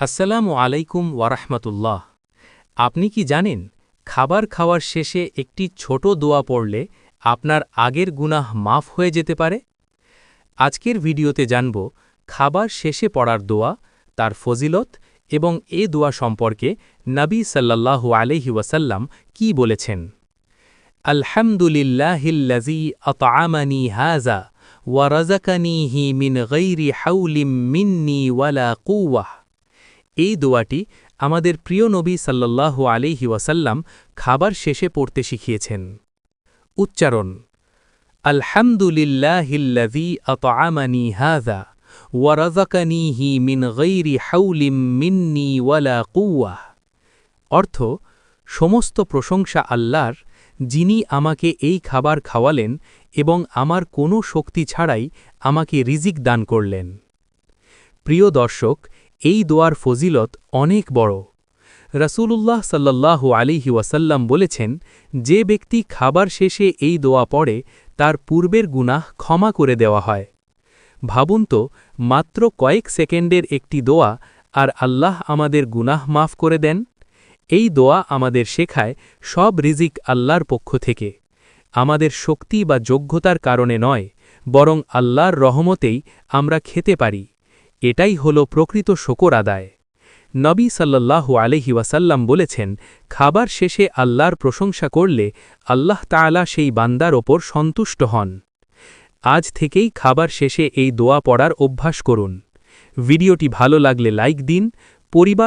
আসসালামু আলাইকুম ওয়ারাহমাতুল্লাহ। আপনি কি জানেন, খাবার খাওয়ার শেষে একটি ছোট দোয়া পড়লে আপনার আগের গুনাহ মাফ হয়ে যেতে পারে? আজকের ভিডিওতে জানব, খাবার শেষে পড়ার দোয়া, তার ফজিলত এবং এ দোয়া সম্পর্কে নবী সাল্লাল্লাহু আলহি ওয়াসাল্লাম কি বলেছেন। আলহামদুলিল্লাহিল্লাজি আতআমানি হাজা ওয়ারাজাকানিহি মিন গৈরি হাউলিম মিন্নি ওয়ালা কুওয়াহ। এই দোয়াটি আমাদের প্রিয় নবী সাল্লাল্লাহু আলিহি ওয়াসাল্লাম খাবার শেষে পড়তে শিখিয়েছেন। উচ্চারণ, আলহামদুলিল্লাহিল্লাযী আতআমানি হাযা ওয়া মিন গায়রি হাওলিম মিন্নি ওয়ালা কুওয়াহ অর্থ, সমস্ত প্রশংসা আল্লাহর, যিনি আমাকে এই খাবার খাওয়ালেন এবং আমার কোনো শক্তি ছাড়াই আমাকে রিজিক দান করলেন। প্রিয় দর্শক এই দোয়ার ফজিলত অনেক বড়। রাসূলুল্লাহ সাল্লাল্লাহু আলিহি ওয়াসাল্লাম বলেছেন, যে ব্যক্তি খাবার শেষে এই দোয়া পড়ে, তার পূর্বের গুনাহ ক্ষমা করে দেওয়া হয়। ভাবুন তো, মাত্র কয়েক সেকেন্ডের একটি দোয়া আর আল্লাহ আমাদের গুনাহ মাফ করে দেন? এই দোয়া আমাদের শেখায় সব রিজিক আল্লাহর পক্ষ থেকে। আমাদের শক্তি বা যোগ্যতার কারণে নয়, বরং আল্লাহর রহমতেই আমরা খেতে পারি। এটাই হল প্রকৃত শকর আদায়। নবী সাল্লাল্লাহু আলহি ওয়াসাল্লাম বলেছেন, খাবার শেষে আল্লাহর প্রশংসা করলে আল্লাহ তাআলা সেই বান্দার ওপর সন্তুষ্ট হন। আজ থেকেই খাবার শেষে এই দোয়া পড়ার অভ্যাস করুন। ভিডিওটি ভালো লাগলে লাইক দিন, পরিবার